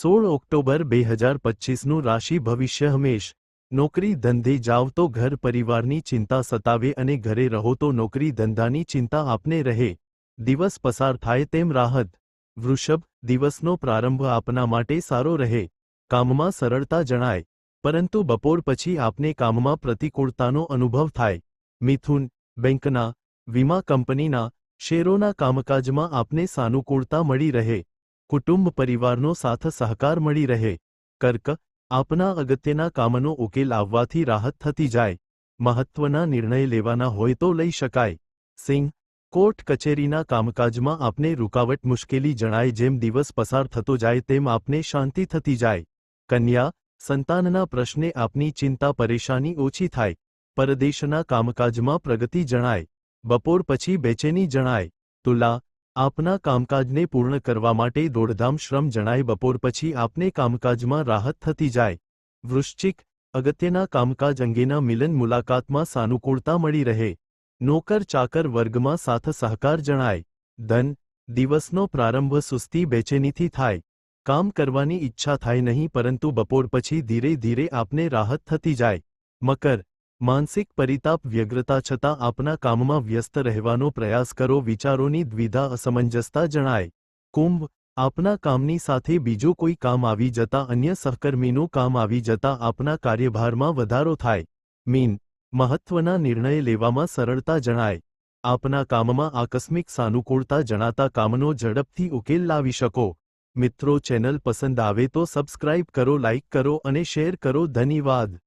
સોળ ઓક્ટોબર બે હજાર પચ્ચીસનું રાશિ ભવિષ્ય હંમેશ. નોકરી ધંધે જાવ તો ઘર પરિવારની ચિંતા સતાવે અને ઘરે રહો તો નોકરી ધંધાની ચિંતા આપને રહે. દિવસ પસાર થાય તેમ રાહત. વૃષભ, દિવસનો પ્રારંભ આપના માટે સારો રહે. કામમાં સરળતા જણાય. પરંતુ બપોર પછી આપને કામમાં પ્રતિકૂળતાનો અનુભવ થાય. મિથુન, બેંકના, વીમા કંપનીના, શેરોના કામકાજમાં આપને સાનુકૂળતા મળી રહે. કુટુંબ પરિવારનો સાથ સહકાર મળી રહે. કર્ક, આપના અગત્યના કામનો ઉકેલ આવવાથી રાહત થતી જાય. મહત્વના નિર્ણય લેવાના હોય તો લઈ શકાય. સિંહ, કોર્ટ કચેરીના કામકાજમાં આપને રૂકાવટ મુશ્કેલી જણાય જેમ દિવસ પસાર થતો જાય તેમ આપને શાંતિ થતી જાય. કન્યા, સંતાનના પ્રશ્ને આપની ચિંતા પરેશાની ઓછી થાય. પરદેશના કામકાજમાં પ્રગતિ જણાય. બપોર પછી બેચેની જણાય. તુલા આપના કામકાજને પૂર્ણ કરવા માટે દોડધામ શ્રમ જણાય બપોર પછી આપને કામકાજમાં રાહત થતી જાય. વૃશ્ચિક, અગત્યના કામકાજ અંગેના મિલન મુલાકાતમાં સાનુકૂળતા મળી રહે. નોકર ચાકર વર્ગમાં સાથ સહકાર જણાય. ધન, દિવસનો પ્રારંભ સુસ્તી બેચેનીથી થાય. કામ કરવાની ઈચ્છા થાય નહીં પરંતુ બપોર પછી ધીરે ધીરે આપને રાહત થતી જાય. મકર માનસિક પરિતાપ વ્યગ્રતા છતાં આપના કામમાં વ્યસ્ત રહેવાનો પ્રયાસ કરો, વિચારોની દ્વિધા અસમંજસતા જણાય. કુંભ, આપના કામની સાથે બીજું કોઈ કામ આવી જતા અન્ય સહકર્મીનું કામ આવી જતા આપના કાર્યભારમાં વધારો થાય. મીન, મહત્વના નિર્ણય લેવામાં સરળતા જણાય. આપના કામમાં આકસ્મિક સાનુકૂળતા જણાતા કામનો ઝડપથી ઉકેલ લાવી શકો. મિત્રો, ચેનલ પસંદ આવે તો સબસ્ક્રાઇબ કરો, લાઇક કરો અને શેર કરો. ધન્યવાદ.